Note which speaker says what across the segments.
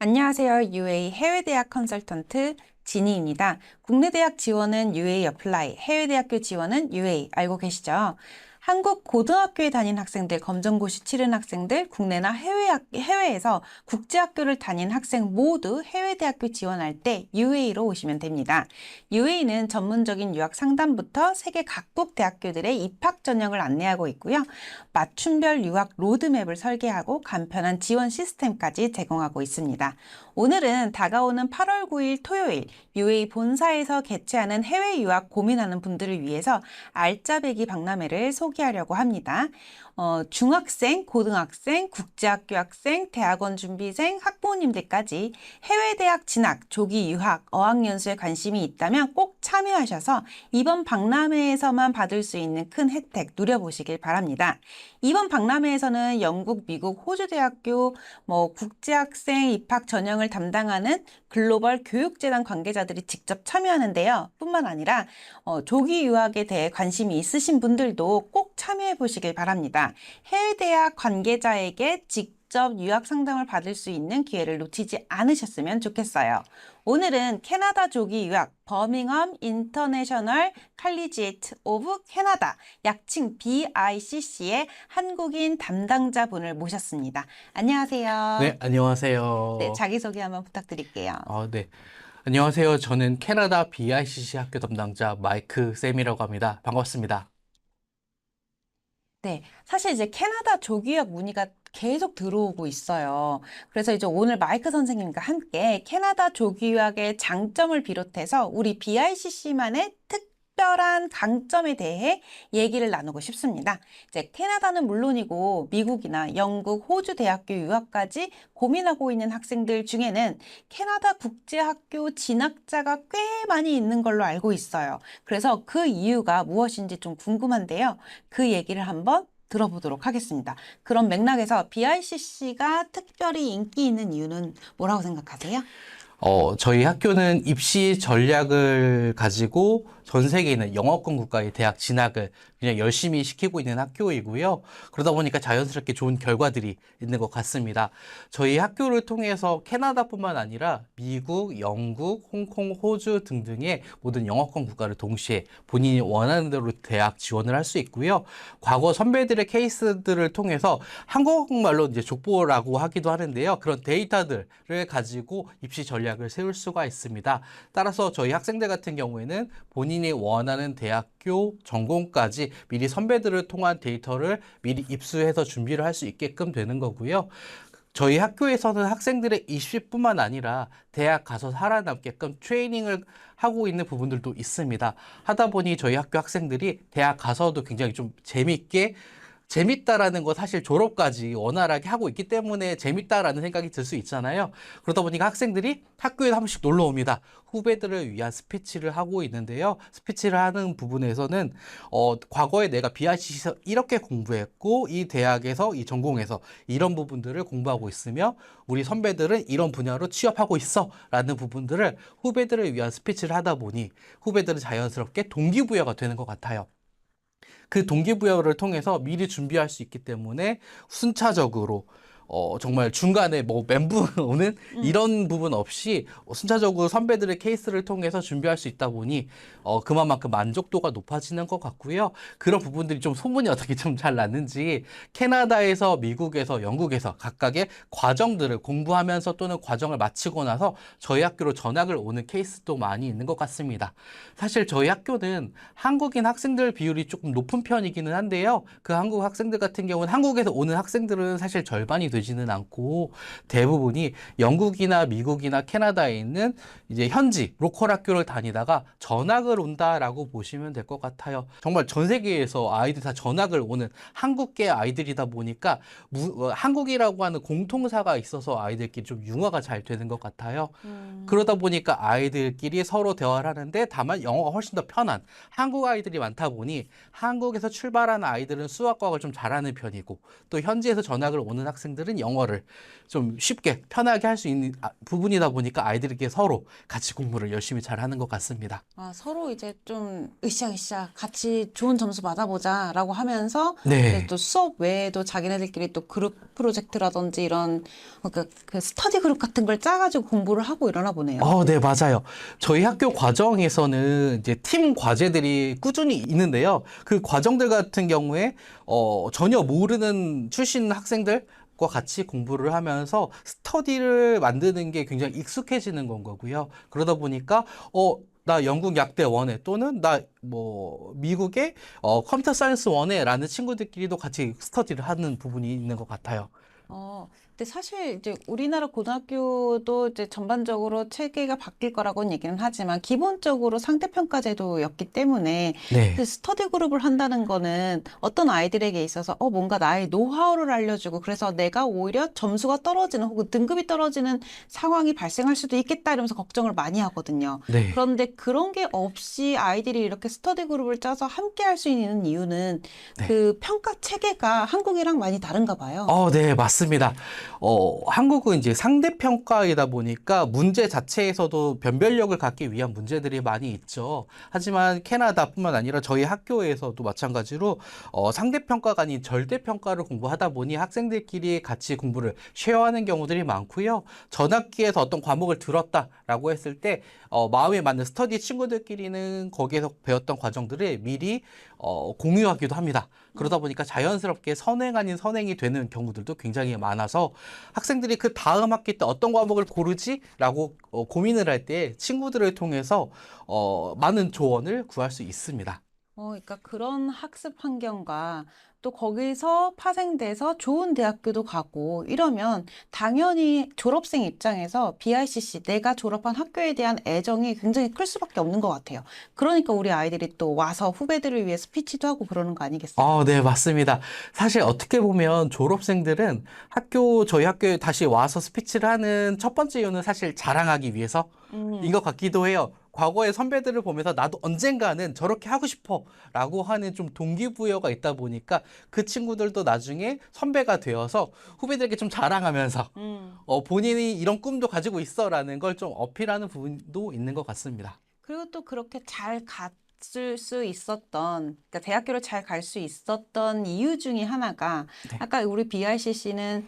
Speaker 1: 안녕하세요. UA 해외대학 컨설턴트 진희입니다. 국내 대학 지원은 UA 어플라이, 해외대학교 지원은 UA 알고 계시죠? 한국 고등학교에 다닌 학생들, 검정고시 치른 학생들, 국내나 해외 학, 해외에서 국제학교를 다닌 학생 모두 해외 대학교 지원할 때 UA로 오시면 됩니다. UA는 전문적인 유학 상담부터 세계 각국 대학교들의 입학 전형을 안내하고 있고요. 맞춤별 유학 로드맵을 설계하고 간편한 지원 시스템까지 제공하고 있습니다. 오늘은 다가오는 8월 9일 토요일 UA 본사에서 개최하는 해외 유학 고민하는 분들을 위해서 알짜배기 박람회를 소개 하려고 합니다. 어, 중학생, 고등학생, 국제학교 학생, 대학원 준비생, 학부모님들까지 해외 대학 진학, 조기 유학, 어학연수에 관심이 있다면 꼭 참여하셔서 이번 박람회에서만 받을 수 있는 큰 혜택 누려보시길 바랍니다. 이번 박람회에서는 영국, 미국, 호주 대학교, 뭐 국제학생 입학 전형을 담당하는 글로벌 교육재단 관계자들이 직접 참여하는데요. 뿐만 아니라 어, 조기 유학에 대해 관심이 있으신 분들도 꼭 참여해 보시길 바랍니다. 해외 대학 관계자에게 직접 유학 상담을 받을 수 있는 기회를 놓치지 않으셨으면 좋겠어요. 오늘은 캐나다 조기 유학 버밍엄 인터내셔널 칼리지에이트 오브 캐나다 약칭 BICC의 한국인 담당자분을 모셨습니다. 안녕하세요.
Speaker 2: 네, 안녕하세요.
Speaker 1: 네, 자기소개 한번 부탁드릴게요.
Speaker 2: 아, 네. 안녕하세요. 저는 캐나다 BICC 학교 담당자 마이크 쌤이라고 합니다. 반갑습니다.
Speaker 1: 네, 사실 이제 캐나다 조기유학 문의가 계속 들어오고 있어요. 그래서 이제 오늘 마이크 선생님과 함께 캐나다 조기유학의 장점을 비롯해서 우리 BICC만의 특 별한 강점에 대해 얘기를 나누고 싶습니다. 이제 캐나다는 물론이고 미국이나 영국, 호주 대학교 유학까지 고민하고 있는 학생들 중에는 캐나다 국제학교 진학자가 꽤 많이 있는 걸로 알고 있어요. 그래서 그 이유가 무엇인지 좀 궁금한데요. 그 얘기를 한번 들어보도록 하겠습니다. 그런 맥락에서 BICC가 특별히 인기 있는 이유는 뭐라고 생각하세요?
Speaker 2: 어, 저희 학교는 입시 전략을 가지고 전 세계에 있는 영어권 국가의 대학 진학을 그냥 열심히 시키고 있는 학교이고요. 그러다 보니까 자연스럽게 좋은 결과들이 있는 것 같습니다. 저희 학교를 통해서 캐나다뿐만 아니라 미국, 영국, 홍콩, 호주 등등의 모든 영어권 국가를 동시에 본인이 원하는 대로 대학 지원을 할 수 있고요. 과거 선배들의 케이스들을 통해서 한국말로 이제 족보라고 하기도 하는데요. 그런 데이터들을 가지고 입시 전략을 세울 수가 있습니다. 따라서 저희 학생들 같은 경우에는 본인 이 원하는 대학교 전공까지 미리 선배들을 통한 데이터를 미리 입수해서 준비를 할 수 있게끔 되는 거고요. 저희 학교에서는 학생들의 입시뿐만 아니라 대학 가서 살아남게끔 트레이닝을 하고 있는 부분들도 있습니다. 하다 보니 저희 학교 학생들이 대학 가서도 굉장히 좀 재밌게 재밌다라는 거 사실 졸업까지 원활하게 하고 있기 때문에 재밌다라는 생각이 들 수 있잖아요. 그러다 보니까 학생들이 학교에 한 번씩 놀러 옵니다. 후배들을 위한 스피치를 하고 있는데요. 스피치를 하는 부분에서는 어, 과거에 내가 BIC에서 이렇게 공부했고 이 대학에서 이 전공에서 이런 부분들을 공부하고 있으며 우리 선배들은 이런 분야로 취업하고 있어라는 부분들을 후배들을 위한 스피치를 하다 보니 후배들은 자연스럽게 동기부여가 되는 것 같아요. 그 동기부여를 통해서 미리 준비할 수 있기 때문에 순차적으로 어, 정말 중간에 뭐 멘붕 오는 이런 부분 없이 순차적으로 선배들의 케이스를 통해서 준비할 수 있다 보니 어, 그만큼 만족도가 높아지는 것 같고요. 그런 부분들이 좀 소문이 어떻게 좀 잘 났는지 캐나다에서 미국에서 영국에서 각각의 과정들을 공부하면서 또는 과정을 마치고 나서 저희 학교로 전학을 오는 케이스도 많이 있는 것 같습니다. 사실 저희 학교는 한국인 학생들 비율이 조금 높은 편이기는 한데요. 그 한국 학생들 같은 경우는 한국에서 오는 학생들은 사실 절반이 되 지는 않고 대부분이 영국이나 미국이나 캐나다에 있는 이제 현지 로컬 학교를 다니다가 전학을 온다라고 보시면 될 것 같아요. 정말 전 세계에서 아이들 다 전학을 오는 한국계 아이들이다 보니까 무- 어, 한국이라고 하는 공통사가 있어서 아이들끼리 좀 융화가 잘 되는 것 같아요. 그러다 보니까 아이들끼리 서로 대화를 하는데 다만 영어가 훨씬 더 편한 한국 아이들이 많다 보니 한국에서 출발한 아이들은 수학 과학을 좀 잘하는 편이고 또 현지에서 전학을 오는 학생들은 학생들은 영어를 좀 쉽게 편하게 할 수 있는 아, 부분이다 보니까 아이들에게 서로 같이 공부를 열심히 잘 하는 것 같습니다.
Speaker 1: 아, 서로 이제 좀 으쌰으쌰 같이 좋은 점수 받아보자 라고 하면서
Speaker 2: 네.
Speaker 1: 또 수업 외에도 자기네들끼리 또 그룹 프로젝트라든지 이런 그, 그 스터디 그룹 같은 걸 짜가지고 공부를 하고 이러나 보네요.
Speaker 2: 어, 네, 맞아요. 저희 학교 과정에서는 이제 팀 과제들이 꾸준히 있는데요. 그 과정들 같은 경우에 어, 전혀 모르는 출신 학생들 과 같이 공부를 하면서 스터디를 만드는 게 굉장히 익숙해지는 건 거고요. 그러다 보니까 어, 나 영국 약대 원에 또는 나 뭐 미국의 어, 컴퓨터 사이언스 원에라는 친구들끼리도 같이 스터디를 하는 부분이 있는 것 같아요.
Speaker 1: 어, 근데 사실 이제 우리나라 고등학교도 이제 전반적으로 체계가 바뀔 거라고는 얘기는 하지만 기본적으로 상대평가 제도였기 때문에
Speaker 2: 네.
Speaker 1: 그 스터디 그룹을 한다는 거는 어떤 아이들에게 있어서 어 뭔가 나의 노하우를 알려주고 그래서 내가 오히려 점수가 떨어지는 혹은 등급이 떨어지는 상황이 발생할 수도 있겠다 이러면서 걱정을 많이 하거든요.
Speaker 2: 네.
Speaker 1: 그런데 그런 게 없이 아이들이 이렇게 스터디 그룹을 짜서 함께 할 수 있는 이유는
Speaker 2: 네.
Speaker 1: 그 평가 체계가 한국이랑 많이 다른가 봐요.
Speaker 2: 어, 네, 맞습니다. 어, 한국은 이제 상대평가이다 보니까 문제 자체에서도 변별력을 갖기 위한 문제들이 많이 있죠. 하지만 캐나다뿐만 아니라 저희 학교에서도 마찬가지로 어, 상대평가가 아닌 절대평가를 공부하다 보니 학생들끼리 같이 공부를 쉐어하는 경우들이 많고요. 전학기에서 어떤 과목을 들었다라고 했을 때 어, 마음에 맞는 스터디 친구들끼리는 거기에서 배웠던 과정들을 미리 어, 공유하기도 합니다. 그러다 보니까 자연스럽게 선행 아닌 선행이 되는 경우들도 굉장히 많아서 학생들이 그 다음 학기 때 어떤 과목을 고르지라고 어, 고민을 할 때 친구들을 통해서 어, 많은 조언을 구할 수 있습니다.
Speaker 1: 어, 그러니까 그런 학습 환경과 또 거기서 파생돼서 좋은 대학교도 가고 이러면 당연히 졸업생 입장에서 BICC 내가 졸업한 학교에 대한 애정이 굉장히 클 수밖에 없는 것 같아요. 그러니까 우리 아이들이 또 와서 후배들을 위해 스피치도 하고 그러는 거 아니겠어요?
Speaker 2: 아, 네, 맞습니다. 사실 어떻게 보면 졸업생들은 학교, 저희 학교에 다시 와서 스피치를 하는 첫 번째 이유는 사실 자랑하기 위해서
Speaker 1: 음.
Speaker 2: 인것 같기도 해요. 과거의 선배들을 보면서 나도 언젠가는 저렇게 하고 싶어 라고 하는 좀 동기부여가 있다 보니까 그 친구들도 나중에 선배가 되어서 후배들에게 좀 자랑하면서
Speaker 1: 음.
Speaker 2: 어, 본인이 이런 꿈도 가지고 있어 라는 걸 좀 어필하는 부분도 있는 것 같습니다.
Speaker 1: 그리고 또 그렇게 잘 갔을 수 있었던, 그러니까 대학교를 잘 갈 수 있었던 이유 중에 하나가
Speaker 2: 네.
Speaker 1: 아까 우리 BICC는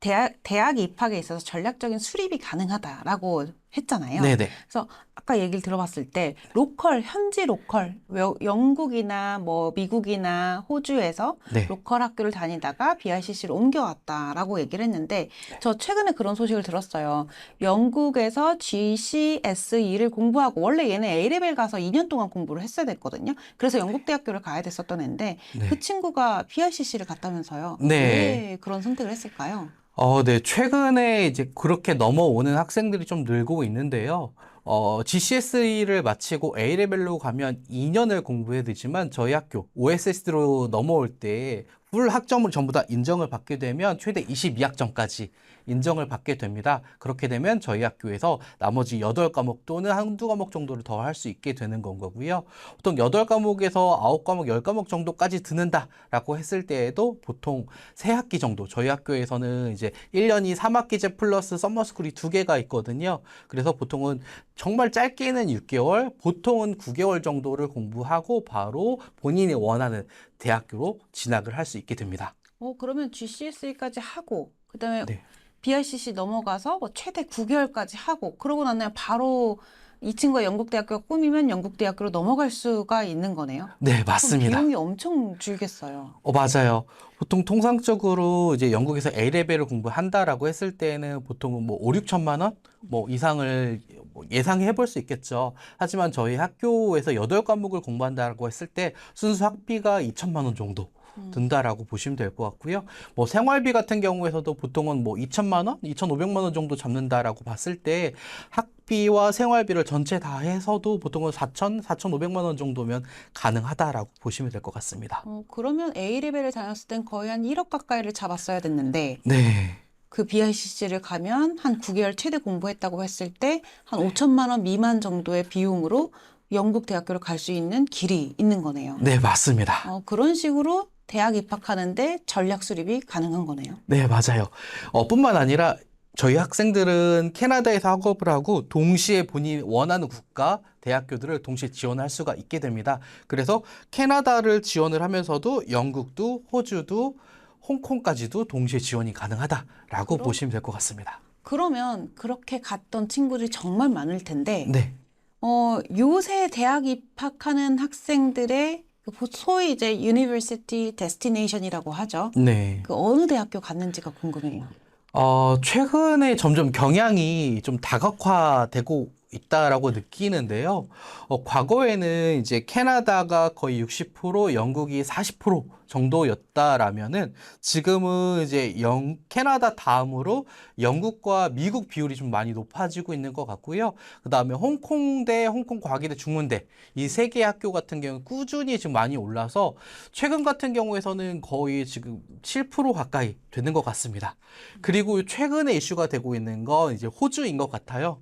Speaker 1: 대학, 대학 입학에 있어서 전략적인 수립이 가능하다라고 했잖아요.
Speaker 2: 네네.
Speaker 1: 그래서 아까 얘기를 들어봤을 때 로컬, 현지 로컬, 여- 영국이나 뭐 미국이나 호주에서
Speaker 2: 네.
Speaker 1: 로컬 학교를 다니다가 BICC로 옮겨왔다라고 얘기를 했는데 저 최근에 그런 소식을 들었어요. 영국에서 GCSE를 공부하고 원래 얘는 A레벨 가서 2년 동안 공부를 했어야 됐거든요. 그래서 영국 대학교를 가야 됐었던 애인데
Speaker 2: 네.
Speaker 1: 그 친구가 BICC를 갔다면서요.
Speaker 2: 네.
Speaker 1: 왜 그런 선택을 했을까요?
Speaker 2: 어, 네. 최근에 이제 그렇게 넘어오는 학생들이 좀 늘고 있는데요. 어, GCSE를 마치고 A레벨로 가면 2년을 공부해야 되지만 저희 학교 OSS로 넘어올 때 풀 학점을 전부 다 인정을 받게 되면 최대 22학점까지 인정을 받게 됩니다. 그렇게 되면 저희 학교에서 나머지 8과목 또는 한두 과목 정도를 더 할 수 있게 되는 건 거고요. 보통 8과목에서 9과목, 10과목 정도까지 듣는다라고 했을 때에도 보통 세 학기 정도 저희 학교에서는 이제 1년이 3학기제 플러스 썸머스쿨이 두 개가 있거든요. 그래서 보통은 정말 짧게는 6개월, 보통은 9개월 정도를 공부하고 바로 본인이 원하는 대학교로 진학을 할 수 있게 됩니다.
Speaker 1: 어, 그러면 GCSE까지 하고, 그 다음에
Speaker 2: 네.
Speaker 1: BICC 넘어가서 뭐 최대 9개월까지 하고, 그러고 나면 바로 이 친구가 영국대학교가 꿈이면 영국대학교로 넘어갈 수가 있는 거네요.
Speaker 2: 네, 맞습니다.
Speaker 1: 비용이 엄청 줄겠어요.
Speaker 2: 어, 맞아요. 보통 통상적으로 이제 영국에서 A레벨을 공부한다라고 했을 때는 보통은 뭐 5, 6천만 원? 뭐 이상을 뭐 예상해 볼 수 있겠죠. 하지만 저희 학교에서 8과목을 공부한다라고 했을 때 순수 학비가 2천만 원 정도
Speaker 1: 음.
Speaker 2: 든다라고 보시면 될 것 같고요. 뭐 생활비 같은 경우에서도 보통은 뭐 2천만 원, 2,500만 원 정도 잡는다라고 봤을 때 학비와 생활비를 전체 다 해서도 보통은 4천, 4,500만 원 정도면 가능하다라고 보시면 될 것 같습니다.
Speaker 1: 어, 그러면 A레벨을 다녔을 땐 거의 한 1억 가까이를 잡았어야 됐는데,
Speaker 2: 네.
Speaker 1: 그 BICC를 가면 한 9개월 최대 공부했다고 했을 때 한 5천만 원 미만 정도의 비용으로 영국 대학교를 갈 수 있는 길이 있는 거네요.
Speaker 2: 네, 맞습니다.
Speaker 1: 어, 그런 식으로 대학 입학하는데 전략 수립이 가능한 거네요.
Speaker 2: 네, 맞아요. 어, 뿐만 아니라 저희 학생들은 캐나다에서 학업을 하고 동시에 본인이 원하는 국가, 대학교들을 동시에 지원할 수가 있게 됩니다. 그래서 캐나다를 지원을 하면서도 영국도, 호주도, 홍콩까지도 동시에 지원이 가능하다라고
Speaker 1: 그럼?
Speaker 2: 보시면 될 것 같습니다.
Speaker 1: 그러면 그렇게 갔던 친구들이 정말 많을 텐데,
Speaker 2: 네.
Speaker 1: 어, 요새 대학 입학하는 학생들의 그 소위 이제 University Destination이라고 하죠.
Speaker 2: 네.
Speaker 1: 그 어느 대학교 갔는지가 궁금해요.
Speaker 2: 어, 최근에 점점 경향이 좀 다각화되고 있다라고 느끼는데요. 어, 과거에는 이제 캐나다가 거의 60%, 영국이 40% 정도였다라면은 지금은 이제 영, 캐나다 다음으로 영국과 미국 비율이 좀 많이 높아지고 있는 것 같고요. 그 다음에 홍콩대, 홍콩 과기대, 중문대 이 세 개 학교 같은 경우 꾸준히 지금 많이 올라서 최근 같은 경우에서는 거의 지금 7% 가까이 되는 것 같습니다. 그리고 최근에 이슈가 되고 있는 건 이제 호주인 것 같아요.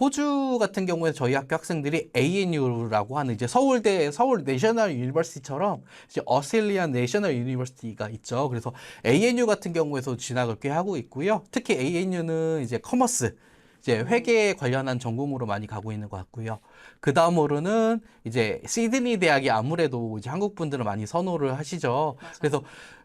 Speaker 2: 호주 같은 경우에 저희 학교 학생들이 ANU라고 하는 이제 서울대 서울 내셔널 유니버시티처럼 이제 어스트레일리안 내셔널 유니버시티가 있죠. 그래서 ANU 같은 경우에서 진학을 꽤 하고 있고요. 특히 ANU는 이제 커머스 이제 회계 관련한 전공으로 많이 가고 있는 것 같고요. 그 다음으로는 이제 시드니 대학이 아무래도 이제 한국 분들은 많이 선호를 하시죠. 그래서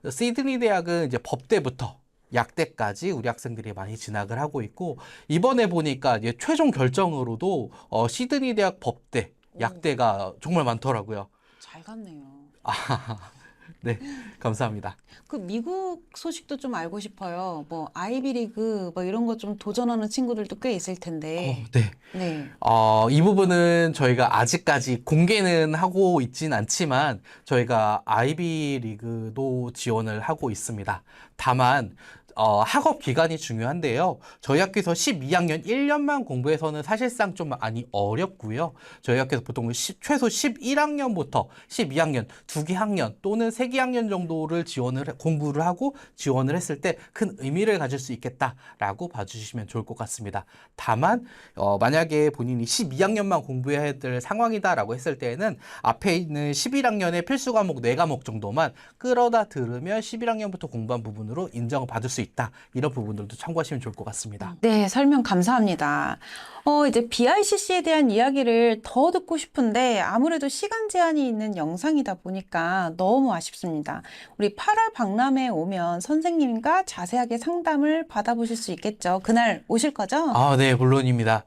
Speaker 2: 시드니 대학은 이제 법대부터 약대까지 우리 학생들이 많이 진학을 하고 있고 이번에 보니까 이제 최종 결정으로도 어, 시드니 대학 법대 약대가 정말 많더라고요.
Speaker 1: 잘 갔네요.
Speaker 2: 네, 감사합니다.
Speaker 1: 그 미국 소식도 좀 알고 싶어요. 뭐 아이비리그 뭐 이런 거 좀 도전하는 친구들도 꽤 있을 텐데.
Speaker 2: 어, 네.
Speaker 1: 네.
Speaker 2: 어, 이 부분은 저희가 아직까지 공개는 하고 있진 않지만 저희가 아이비 리그도 지원을 하고 있습니다. 다만 어, 학업 기간이 중요한데요. 저희 학교에서 12학년 1년만 공부해서는 사실상 좀 많이 어렵고요. 저희 학교에서 보통 10, 최소 11학년부터 12학년, 두개 학년 또는 세개 학년 정도를 지원을 해- 공부를 하고 지원을 했을 때 큰 의미를 가질 수 있겠다라고 봐주시면 좋을 것 같습니다. 다만 어, 만약에 본인이 12학년만 공부해야 될 상황이다라고 했을 때에는 앞에 있는 11학년의 필수 과목 4과목 정도만 끌어다 들으면 11학년부터 공부한 부분으로 인정을 받을 수 있다. 이런 부분들도 참고하시면 좋을 것 같습니다.
Speaker 1: 네, 설명 감사합니다. 어, 이제 BICC에 대한 이야기를 더 듣고 싶은데 아무래도 시간 제한이 있는 영상이다 보니까 너무 아쉽습니다. 우리 8월 박람회에 오면 선생님과 자세하게 상담을 받아보실 수 있겠죠. 그날 오실 거죠?
Speaker 2: 아, 네, 물론입니다.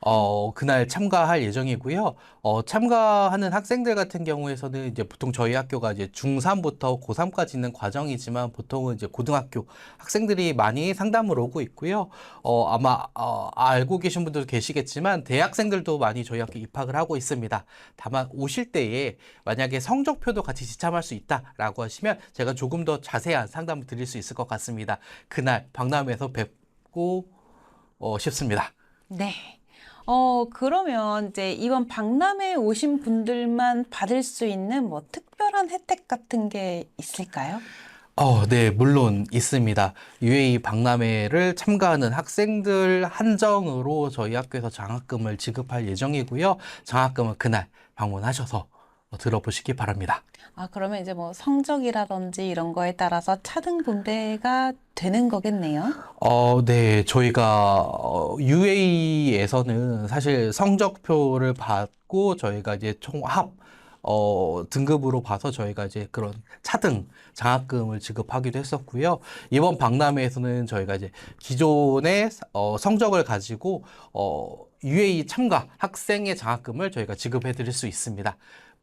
Speaker 2: 어, 그날 참가할 예정이고요. 어, 참가하는 학생들 같은 경우에서는 이제 보통 저희 학교가 이제 중3부터 고3까지 있는 과정이지만 보통은 이제 고등학교 학생들이 많이 상담을 오고 있고요. 어, 아마, 어, 알고 계신 분들도 계시겠지만 대학생들도 많이 저희 학교 입학을 하고 있습니다. 다만 오실 때에 만약에 성적표도 같이 지참할 수 있다라고 하시면 제가 조금 더 자세한 상담을 드릴 수 있을 것 같습니다. 그날 박람회에서 뵙고 어, 싶습니다.
Speaker 1: 네. 어, 그러면 이제 이번 박람회에 오신 분들만 받을 수 있는 뭐 특별한 혜택 같은 게 있을까요?
Speaker 2: 어, 네, 물론 있습니다. UAE 박람회를 참가하는 학생들 한정으로 저희 학교에서 장학금을 지급할 예정이고요. 장학금은 그날 방문하셔서 어, 들어보시기 바랍니다.
Speaker 1: 아, 그러면 이제 뭐 성적이라든지 이런 거에 따라서 차등 분배가 되는 거겠네요.
Speaker 2: 어, 네, 저희가 어, UAE에서는 사실 성적표를 받고 저희가 이제 총합 어, 등급으로 봐서 저희가 이제 그런 차등 장학금을 지급하기도 했었고요. 이번 박람회에서는 저희가 이제 기존의 어, 성적을 가지고 어, UAE 참가 학생의 장학금을 저희가 지급해 드릴 수 있습니다.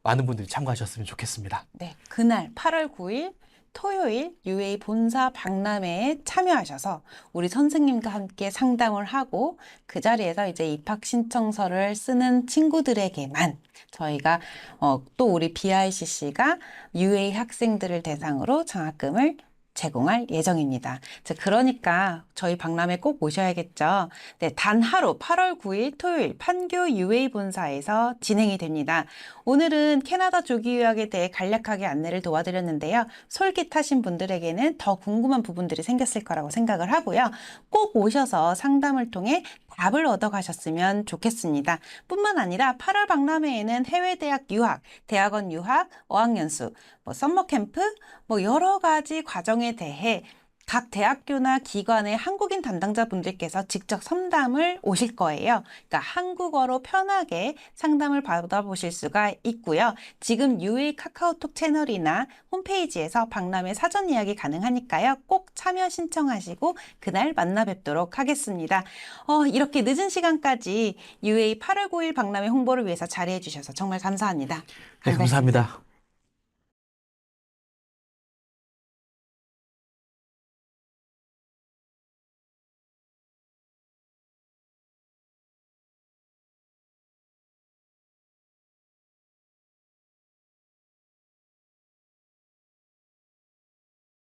Speaker 2: 많은 분들이 참가하셨으면 좋겠습니다.
Speaker 1: 네, 그날 8월 9일 토요일 UA 본사 박람회에 참여하셔서 우리 선생님과 함께 상담을 하고 그 자리에서 이제 입학 신청서를 쓰는 친구들에게만 저희가 어, 또 우리 BICC가 UA 학생들을 대상으로 장학금을 제공할 예정입니다. 자, 그러니까 저희 박람회 꼭 오셔야겠죠. 네, 단 하루 8월 9일 토요일 판교 UA 본사에서 진행이 됩니다. 오늘은 캐나다 조기 유학에 대해 간략하게 안내를 도와드렸는데요. 솔깃하신 분들에게는 더 궁금한 부분들이 생겼을 거라고 생각을 하고요. 꼭 오셔서 상담을 통해 답을 얻어가셨으면 좋겠습니다. 뿐만 아니라 8월 박람회에는 해외 대학 유학, 대학원 유학, 어학연수, 뭐 썸머 캠프, 뭐 여러 가지 과정에 대해 각 대학교나 기관의 한국인 담당자분들께서 직접 상담을 오실 거예요. 그러니까 한국어로 편하게 상담을 받아보실 수가 있고요. 지금 UA 카카오톡 채널이나 홈페이지에서 박람회 사전 예약이 가능하니까요. 꼭 참여 신청하시고 그날 만나 뵙도록 하겠습니다. 어, 이렇게 늦은 시간까지 UA 8월 9일 박람회 홍보를 위해서 자리해 주셔서 정말 감사합니다.
Speaker 2: 네, 감사합니다.